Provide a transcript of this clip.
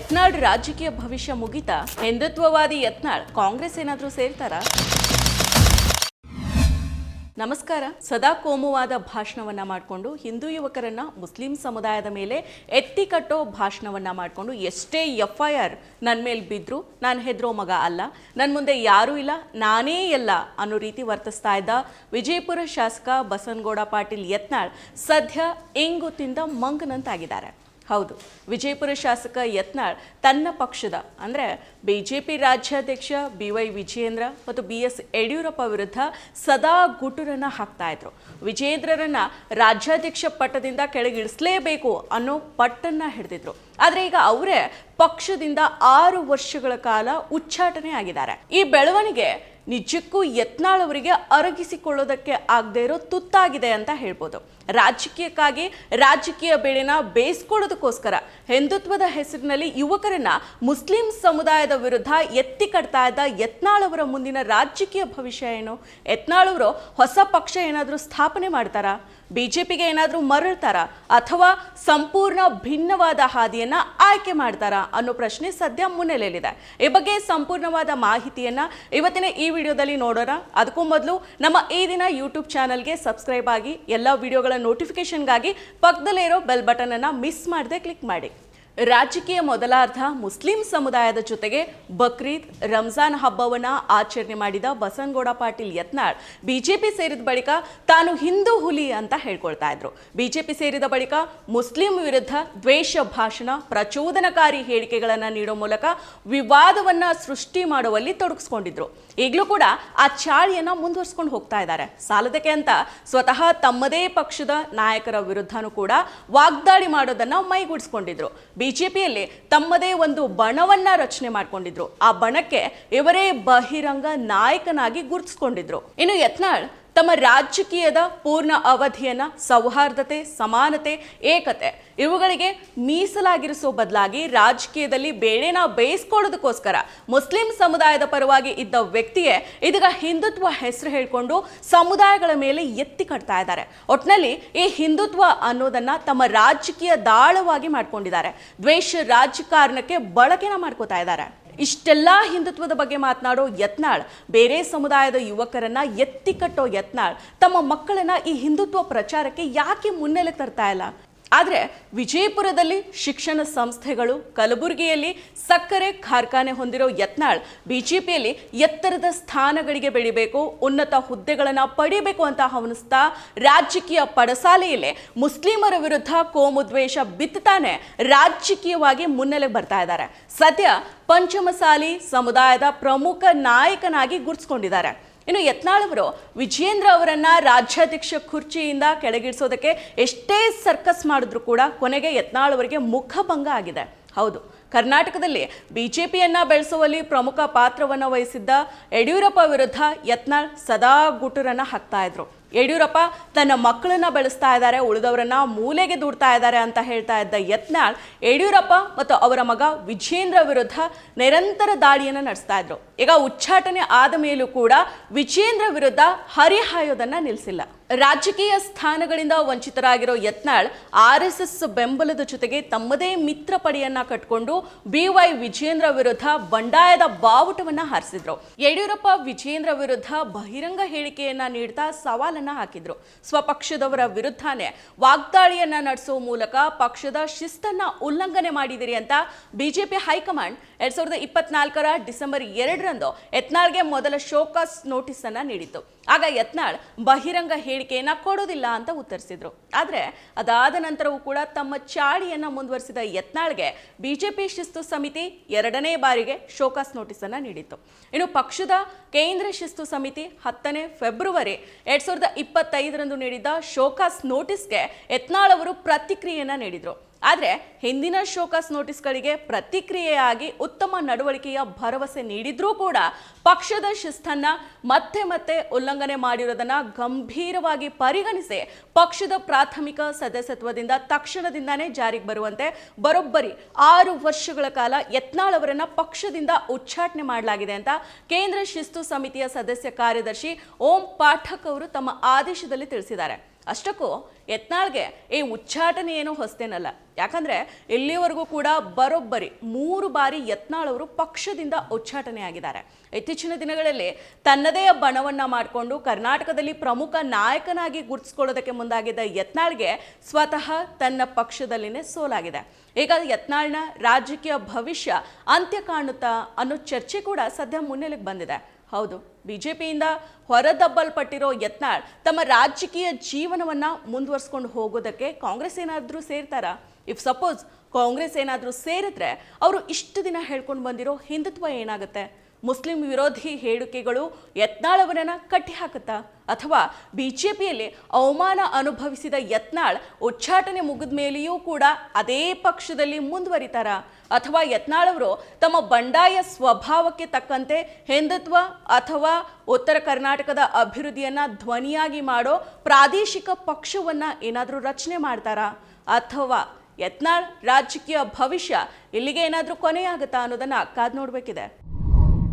ಯತ್ನಾಳ್ ರಾಜಕೀಯ ಭವಿಷ್ಯ ಮುಗಿತಾ ಹಿಂದುತ್ವವಾದಿ ಯತ್ನಾಳ್ ಕಾಂಗ್ರೆಸ್ ಏನಾದರೂ ಸೇರ್ತಾರಾ? ನಮಸ್ಕಾರ. ಸದಾ ಕೋಮುವಾದ ಭಾಷಣವನ್ನ ಮಾಡಿಕೊಂಡು ಹಿಂದೂ ಯುವಕರನ್ನ ಮುಸ್ಲಿಂ ಸಮುದಾಯದ ಮೇಲೆ ಎತ್ತಿ ಕಟ್ಟೋ ಭಾಷಣವನ್ನ ಮಾಡಿಕೊಂಡು ಎಷ್ಟೇ ಎಫ್ ಐ ಆರ್ ನನ್ನ ಮೇಲೆ ಬಿದ್ರು ನಾನು ಹೆದರೋ ಮಗ ಅಲ್ಲ. ನನ್ನ ಮುಂದೆ ಯಾರೂ ಇಲ್ಲ, ನಾನೇ ಎಲ್ಲ ಅನ್ನೋ ರೀತಿ ವರ್ತಿಸ್ತಾ ಇದ್ದ ವಿಜಯಪುರ ಶಾಸಕ ಬಸನಗೌಡ ಪಾಟೀಲ್ ಯತ್ನಾಳ್ ಸದ್ಯ ಇಂಗುತ್ತಿಂದ ಮಂಗನಂತಾಗಿದ್ದಾರೆ. ಹೌದು. ವಿಜಯಪುರ ಶಾಸಕ ಯತ್ನಾಳ್ ತನ್ನ ಪಕ್ಷದ, ಅಂದರೆ ಬಿ ಜೆ ಪಿ ರಾಜ್ಯಾಧ್ಯಕ್ಷ ಬಿ ವೈ ವಿಜಯೇಂದ್ರ ಮತ್ತು ಬಿ ಎಸ್ ಯಡಿಯೂರಪ್ಪ ವಿರುದ್ಧ ಸದಾ ಗುಟುರನ್ನ ಹಾಕ್ತಾ ಇದ್ರು. ವಿಜಯೇಂದ್ರರನ್ನ ರಾಜ್ಯಾಧ್ಯಕ್ಷ ಪಟ್ಟದಿಂದ ಕೆಳಗಿಳಿಸಲೇಬೇಕು ಅನ್ನೋ ಪಟ್ಟನ್ನ ಹಿಡಿದಿದ್ರು. ಆದರೆ ಈಗ ಅವರೇ ಪಕ್ಷದಿಂದ ಆರು ವರ್ಷಗಳ ಕಾಲ ಉಚ್ಚಾಟನೆ ಆಗಿದ್ದಾರೆ. ಈ ಬೆಳವಣಿಗೆ ನಿಜಕ್ಕೂ ಯತ್ನಾಳ್ ಅವರಿಗೆ ಅರಗಿಸಿಕೊಳ್ಳೋದಕ್ಕೆ ಆಗದೆ ಇರೋ ತುತ್ತಾಗಿದೆ ಅಂತ ಹೇಳ್ಬೋದು. ರಾಜಕೀಯಕ್ಕಾಗಿ, ರಾಜಕೀಯ ಬೇಳೆನ ಬೇಯಿಸ್ಕೊಳ್ಳೋದಕ್ಕೋಸ್ಕರ ಹಿಂದುತ್ವದ ಹೆಸರಿನಲ್ಲಿ ಯುವಕರನ್ನ ಮುಸ್ಲಿಂ ಸಮುದಾಯದ ವಿರುದ್ಧ ಎತ್ತಿ ಕಟ್ತಾ ಇದ್ದ ಯತ್ನಾಳ್ ಅವರ ಮುಂದಿನ ರಾಜಕೀಯ ಭವಿಷ್ಯ ಏನು? ಯತ್ನಾಳ್ ಅವರು ಹೊಸ ಪಕ್ಷ ಏನಾದರೂ ಸ್ಥಾಪನೆ ಮಾಡ್ತಾರಾ? ಬಿಜೆಪಿಗೆ ಏನಾದರೂ ಮರಳ್ತಾರಾ ಅಥವಾ ಸಂಪೂರ್ಣ ಭಿನ್ನವಾದ ಹಾದಿಯನ್ನು ಆಯ್ಕೆ ಮಾಡ್ತಾರಾ ಅನ್ನೋ ಪ್ರಶ್ನೆ ಸದ್ಯ ಮುನ್ನೆಲೆಯಲ್ಲಿದೆ. ಈ ಬಗ್ಗೆ ಸಂಪೂರ್ಣವಾದ ಮಾಹಿತಿಯನ್ನು ಇವತ್ತಿನ ಈ ವಿಡಿಯೋದಲ್ಲಿ ನೋಡೋಣ. ಅದಕ್ಕೂ ಮೊದಲು ನಮ್ಮ ಈ ದಿನ ಯೂಟ್ಯೂಬ್ ಚಾನಲ್ಗೆ ಸಬ್ಸ್ಕ್ರೈಬ್ ಆಗಿ ಎಲ್ಲ ವಿಡಿಯೋಗಳ ನೋಟಿಫಿಕೇಷನ್ಗಾಗಿ ಪಕ್ಕದಲ್ಲೇ ಇರೋ ಬೆಲ್ ಬಟನನ್ನು ಮಿಸ್ ಮಾಡದೆ ಕ್ಲಿಕ್ ಮಾಡಿ. ರಾಜಕೀಯ ಮೊದಲಾರ್ಧ ಮುಸ್ಲಿಂ ಸಮುದಾಯದ ಜೊತೆಗೆ ಬಕ್ರೀದ್, ರಂಜಾನ್ ಹಬ್ಬವನ್ನ ಆಚರಣೆ ಮಾಡಿದ ಬಸನಗೌಡ ಪಾಟೀಲ್ ಯತ್ನಾಳ್ ಬಿಜೆಪಿ ಸೇರಿದ ಬಳಿಕ ತಾನು ಹಿಂದೂ ಹುಲಿ ಅಂತ ಹೇಳ್ಕೊಳ್ತಾ ಇದ್ರು. ಬಿಜೆಪಿ ಸೇರಿದ ಬಳಿಕ ಮುಸ್ಲಿಂ ವಿರುದ್ಧ ದ್ವೇಷ ಭಾಷಣ, ಪ್ರಚೋದನಕಾರಿ ಹೇಳಿಕೆಗಳನ್ನು ನೀಡೋ ಮೂಲಕ ವಿವಾದವನ್ನ ಸೃಷ್ಟಿ ಮಾಡುವಲ್ಲಿ ತೊಡಗಿಸ್ಕೊಂಡಿದ್ರು. ಈಗಲೂ ಕೂಡ ಆ ಚಾಳಿಯನ್ನು ಮುಂದುವರಿಸ್ಕೊಂಡು ಹೋಗ್ತಾ ಇದ್ದಾರೆ. ಸಾಲದಕ್ಕೆ ಅಂತ ಸ್ವತಃ ತಮ್ಮದೇ ಪಕ್ಷದ ನಾಯಕರ ವಿರುದ್ಧನೂ ಕೂಡ ವಾಗ್ದಾಳಿ ಮಾಡೋದನ್ನ ಮೈಗೂಡಿಸ್ಕೊಂಡಿದ್ರು. ಬಿಜೆಪಿಯಲ್ಲಿ ತಮ್ಮದೇ ಒಂದು ಬಣವನ್ನ ರಚನೆ ಮಾಡ್ಕೊಂಡಿದ್ರು. ಆ ಬಣಕ್ಕೆ ಇವರೇ ಬಹಿರಂಗ ನಾಯಕನಾಗಿ ಗುರುತಿಸ್ಕೊಂಡಿದ್ರು. ಇನ್ನು ಯತ್ನಾಳ್ ತಮ್ಮ ರಾಜಕೀಯದ ಪೂರ್ಣ ಅವಧಿಯನ್ನು, ಸೌಹಾರ್ದತೆ, ಸಮಾನತೆ, ಏಕತೆ ಇವುಗಳಿಗೆ ಮೀಸಲಾಗಿರಿಸೋ ಬದಲಾಗಿ ರಾಜಕೀಯದಲ್ಲಿ ಬೇಳೆನ ಬೇಯಿಸ್ಕೊಳ್ಳೋದಕ್ಕೋಸ್ಕರ ಮುಸ್ಲಿಂ ಸಮುದಾಯದ ಪರವಾಗಿ ಇದ್ದ ವ್ಯಕ್ತಿಯೇ ಇದೀಗ ಹಿಂದುತ್ವ ಹೆಸರು ಹೇಳಿಕೊಂಡು ಸಮುದಾಯಗಳ ಮೇಲೆ ಎತ್ತಿ ಕಟ್ತಾ ಇದ್ದಾರೆ. ಒಟ್ನಲ್ಲಿ ಈ ಹಿಂದುತ್ವ ಅನ್ನೋದನ್ನ ತಮ್ಮ ರಾಜಕೀಯ ದಾಳವಾಗಿ ಮಾಡ್ಕೊಂಡಿದ್ದಾರೆ. ದ್ವೇಷ ರಾಜಕಾರಣಕ್ಕೆ ಬಳಕೆನ ಮಾಡ್ಕೋತಾ ಇದ್ದಾರೆ. ಇಷ್ಟೆಲ್ಲ ಹಿಂದುತ್ವದ ಬಗ್ಗೆ ಮಾತನಾಡೋ ಯತ್ನಾಳ್, ಬೇರೆ ಸಮುದಾಯದ ಯುವಕರನ್ನ ಎತ್ತಿ ಕಟ್ಟೋ ಯತ್ನಾಳ್, ತಮ್ಮ ಮಕ್ಕಳನ್ನ ಈ ಹಿಂದುತ್ವ ಪ್ರಚಾರಕ್ಕೆ ಯಾಕೆ ಮುನ್ನೆಲೆ ತರ್ತಾ ಇಲ್ಲ? ಆದರೆ ವಿಜಯಪುರದಲ್ಲಿ ಶಿಕ್ಷಣ ಸಂಸ್ಥೆಗಳು ಕಲಬುರಗಿಯಲ್ಲಿ ಸಕ್ಕರೆ ಕಾರ್ಖಾನೆ ಹೊಂದಿರೋ ಯತ್ನಾಳ್ ಬಿಜೆಪಿಯಲ್ಲಿ ಎತ್ತರದ ಸ್ಥಾನಗಳಿಗೆ ಬೆಳಿಬೇಕು, ಉನ್ನತ ಹುದ್ದೆಗಳನ್ನು ಪಡಿಬೇಕು ಅಂತ ಹವನಿಸ್ತಾ ರಾಜಕೀಯ ಪಡಸಾಲೆಯಲ್ಲೇ ಮುಸ್ಲಿಮರ ವಿರುದ್ಧ ಕೋಮುದ್ವೇಷ ಬಿತ್ತುತ್ತಾನೆ ರಾಜಕೀಯವಾಗಿ ಮುನ್ನೆಲೆ ಬರ್ತಾ ಇದ್ದಾರೆ. ಸದ್ಯ ಪಂಚಮಸಾಲಿ ಸಮುದಾಯದ ಪ್ರಮುಖ ನಾಯಕನಾಗಿ ಗುರುತಿಸ್ಕೊಂಡಿದ್ದಾರೆ ಇನ್ನು ಯತ್ನಾಳ್ ಅವರು ವಿಜಯೇಂದ್ರ ಅವರನ್ನ ರಾಜ್ಯಾಧ್ಯಕ್ಷ ಕುರ್ಚಿಯಿಂದ ಕೆಳಗಿಡಿಸೋದಕ್ಕೆ ಎಷ್ಟೇ ಸರ್ಕಸ್ ಮಾಡಿದ್ರು ಕೂಡ ಕೊನೆಗೆ ಯತ್ನಾಳ್ ಅವರಿಗೆ ಮುಖಭಂಗ ಆಗಿದೆ. ಹೌದು, ಕರ್ನಾಟಕದಲ್ಲಿ ಬಿ ಜೆ ಪಿಯನ್ನು ಬೆಳೆಸುವಲ್ಲಿ ಪ್ರಮುಖ ಪಾತ್ರವನ್ನು ವಹಿಸಿದ್ದ ಯಡಿಯೂರಪ್ಪ ವಿರುದ್ಧ ಯತ್ನಾಳ್ ಸದಾ ಗುಟುರನ್ನು ಹಾಕ್ತಾ ಇದ್ರು. ಯಡಿಯೂರಪ್ಪ ತನ್ನ ಮಕ್ಕಳನ್ನ ಬೆಳೆಸ್ತಾ ಇದ್ದಾರೆ, ಉಳಿದವರನ್ನ ಮೂಲೆಗೆ ದೂಡ್ತಾ ಇದ್ದಾರೆ ಅಂತ ಹೇಳ್ತಾ ಇದ್ದ ಯತ್ನಾಳ್ ಯಡಿಯೂರಪ್ಪ ಮತ್ತು ಅವರ ಮಗ ವಿಜೇಂದ್ರ ವಿರುದ್ಧ ನಿರಂತರ ದಾಳಿಯನ್ನು ನಡೆಸ್ತಾ ಇದ್ರು. ಈಗ ಉಚ್ಚಾಟನೆ ಆದ ಮೇಲೂ ಕೂಡ ವಿಜೇಂದ್ರ ವಿರುದ್ಧ ಹರಿಹಾಯೋದನ್ನ ನಿಲ್ಲಿಸಿಲ್ಲ ರಾಜಕೀಯ ಸ್ಥಾನಗಳಿಂದ ವಂಚಿತರಾಗಿರೋ ಯತ್ನಾಳ್ ಆರ್ ಎಸ್ ಎಸ್ ಬೆಂಬಲದ ಜೊತೆಗೆ ತಮ್ಮದೇ ಮಿತ್ರ ಪಡೆಯನ್ನ ಕಟ್ಕೊಂಡು ಬಿ ವೈ ವಿಜೇಂದ್ರ ವಿರುದ್ಧ ಬಂಡಾಯದ ಬಾವುಟವನ್ನ ಹಾರಿಸಿದ್ರು. ಯಡಿಯೂರಪ್ಪ ವಿಜೇಂದ್ರ ವಿರುದ್ಧ ಬಹಿರಂಗ ಹೇಳಿಕೆಯನ್ನ ನೀಡ್ತಾ ಸವಾಲನ್ನ ಹಾಕಿದ್ರು. ಸ್ವಪಕ್ಷದವರ ವಿರುದ್ಧನೇ ವಾಗ್ದಾಳಿಯನ್ನ ನಡೆಸುವ ಮೂಲಕ ಪಕ್ಷದ ಶಿಸ್ತನ್ನ ಉಲ್ಲಂಘನೆ ಮಾಡಿದಿರಿ ಅಂತ ಬಿಜೆಪಿ ಹೈಕಮಾಂಡ್ ಎರಡ್ ಸಾವಿರದ ಇಪ್ಪತ್ನಾಲ್ಕರ ಡಿಸೆಂಬರ್ ಎರಡರಂದು ಯತ್ನಾಳ್ಗೆ ಮೊದಲ ಶೋಕಾಸ್ ನೋಟಿಸ್ ಅನ್ನ ನೀಡಿತ್ತು. ಆಗ ಯತ್ನಾಳ್ ಬಹಿರಂಗ ಹೇಳಿಕೆಯನ್ನ ಕೊಡೋದಿಲ್ಲ ಅಂತ ಉತ್ತರಿಸಿದ್ರು. ಆದ್ರೆ ಅದಾದ ನಂತರವೂ ಕೂಡ ತಮ್ಮ ಚಾಳಿಯನ್ನ ಮುಂದುವರಿಸಿದ ಯತ್ನಾಳ್ಗೆ ಬಿಜೆಪಿ ಶಿಸ್ತು ಸಮಿತಿ ಎರಡನೇ ಬಾರಿಗೆ ಶೋಕಾಸ್ ನೋಟಿಸ್ ಅನ್ನ ನೀಡಿತ್ತು. ಇನ್ನು ಪಕ್ಷದ ಕೇಂದ್ರ ಶಿಸ್ತು ಸಮಿತಿ ಹತ್ತನೇ ಫೆಬ್ರವರಿ ಎರಡ್ ಸಾವಿರದ ಇಪ್ಪತ್ತೈದರಂದು ನೀಡಿದ್ದ ಶೋಕಾಸ್ ನೋಟಿಸ್ಗೆ ಯತ್ನಾಳ್ ಅವರು ಪ್ರತಿಕ್ರಿಯೆಯನ್ನ ನೀಡಿದ್ರು. ಆದರೆ ಹಿಂದಿನ ಶೋಕಾಸ್ ನೋಟಿಸ್ಗಳಿಗೆ ಪ್ರತಿಕ್ರಿಯೆಯಾಗಿ ಉತ್ತಮ ನಡವಳಿಕೆಯ ಭರವಸೆ ನೀಡಿದ್ರೂ ಕೂಡ ಪಕ್ಷದ ಶಿಸ್ತನ್ನ ಮತ್ತೆ ಮತ್ತೆ ಉಲ್ಲಂಘನೆ ಮಾಡಿರೋದನ್ನ ಗಂಭೀರವಾಗಿ ಪರಿಗಣಿಸಿ ಪಕ್ಷದ ಪ್ರಾಥಮಿಕ ಸದಸ್ಯತ್ವದಿಂದ ತಕ್ಷಣದಿಂದಾನೇ ಜಾರಿಗೆ ಬರುವಂತೆ ಬರೋಬ್ಬರಿ ಆರು ವರ್ಷಗಳ ಕಾಲ ಯತ್ನಾಳ್ ಅವರನ್ನ ಪಕ್ಷದಿಂದ ಉಚ್ಚಾಟನೆ ಮಾಡಲಾಗಿದೆ ಅಂತ ಕೇಂದ್ರ ಶಿಸ್ತು ಸಮಿತಿಯ ಸದಸ್ಯ ಕಾರ್ಯದರ್ಶಿ ಓಂ ಪಾಠಕ್ ಅವರು ತಮ್ಮ ಆದೇಶದಲ್ಲಿ ತಿಳಿಸಿದ್ದಾರೆ. ಅಷ್ಟಕ್ಕೂ ಯತ್ನಾಳ್ಗೆ ಈ ಉಚ್ಚಾಟನೆ ಏನೋ ಹೊಸ್ತೇನಲ್ಲ. ಯಾಕಂದ್ರೆ ಇಲ್ಲಿವರೆಗೂ ಕೂಡ ಬರೋಬ್ಬರಿ, ಮೂರು ಬಾರಿ ಯತ್ನಾಳ್ ಅವರು ಪಕ್ಷದಿಂದ ಉಚ್ಚಾಟನೆ ಆಗಿದ್ದಾರೆ. ಇತ್ತೀಚಿನ ದಿನಗಳಲ್ಲಿ ತನ್ನದೇ ಬಣವನ್ನ ಮಾಡಿಕೊಂಡು ಕರ್ನಾಟಕದಲ್ಲಿ ಪ್ರಮುಖ ನಾಯಕನಾಗಿ ಗುರುತಿಸ್ಕೊಳ್ಳೋದಕ್ಕೆ ಮುಂದಾಗಿದ್ದ ಯತ್ನಾಳ್ಗೆ ಸ್ವತಃ ತನ್ನ ಪಕ್ಷದಲ್ಲಿನೇ ಸೋಲಾಗಿದೆ. ಈಗ ಯತ್ನಾಳ್ನ ರಾಜಕೀಯ ಭವಿಷ್ಯ ಅಂತ್ಯ ಕಾಣುತ್ತಾ ಅನ್ನೋ ಚರ್ಚೆ ಕೂಡ ಸದ್ಯ ಮುನ್ನೆಲೆಗೆ ಬಂದಿದೆ. ಹೌದು. ಬಿಜೆಪಿಯಿಂದ ಹೊರದಬ್ಬಲ್ಪಟ್ಟಿರೋ ಯತ್ನಾಳ್ ತಮ್ಮ ರಾಜಕೀಯ ಜೀವನವನ್ನ ಮುಂದುವರ್ಸ್ಕೊಂಡು ಹೋಗೋದಕ್ಕೆ ಕಾಂಗ್ರೆಸ್ ಏನಾದರೂ ಸೇರ್ತಾರಾ? ಇಫ್ ಸಪೋಸ್ ಕಾಂಗ್ರೆಸ್ ಏನಾದರೂ ಸೇರಿದ್ರೆ ಅವರು ಇಷ್ಟು ದಿನ ಹೇಳ್ಕೊಂಡು ಬಂದಿರೋ ಹಿಂದುತ್ವ ಏನಾಗುತ್ತೆ? ಮುಸ್ಲಿಂ ವಿರೋಧಿ ಹೇಳಿಕೆಗಳು ಯತ್ನಾಳವರನ್ನು ಕಟ್ಟಿಹಾಕುತ್ತಾ ಕಟ್ಟಿ ಹಾಕುತ್ತಾ ಅಥವಾ ಪಿಯಲ್ಲಿ ಅವಮಾನ ಅನುಭವಿಸಿದ ಯತ್ನಾಳ್ ಉಚ್ಚಾಟನೆ ಮುಗಿದ ಮೇಲೆಯೂ ಕೂಡ ಅದೇ ಪಕ್ಷದಲ್ಲಿ ಮುಂದುವರಿತಾರ. ಅಥವಾ ಯತ್ನಾಳ್ ಅವರು ತಮ್ಮ ಬಂಡಾಯ ಸ್ವಭಾವಕ್ಕೆ ತಕ್ಕಂತೆ ಹಿಂದುತ್ವ ಅಥವಾ ಉತ್ತರ ಕರ್ನಾಟಕದ ಅಭಿವೃದ್ಧಿಯನ್ನು ಧ್ವನಿಯಾಗಿ ಮಾಡೋ ಪ್ರಾದೇಶಿಕ ಪಕ್ಷವನ್ನು ಏನಾದರೂ ರಚನೆ ಮಾಡ್ತಾರಾ? ಅಥವಾ ಯತ್ನಾಳ್ ರಾಜಕೀಯ ಭವಿಷ್ಯ ಇಲ್ಲಿಗೆ ಏನಾದರೂ ಕೊನೆಯಾಗುತ್ತಾ ಅನ್ನೋದನ್ನು ಕಾದ್ ನೋಡ್ಬೇಕಿದೆ.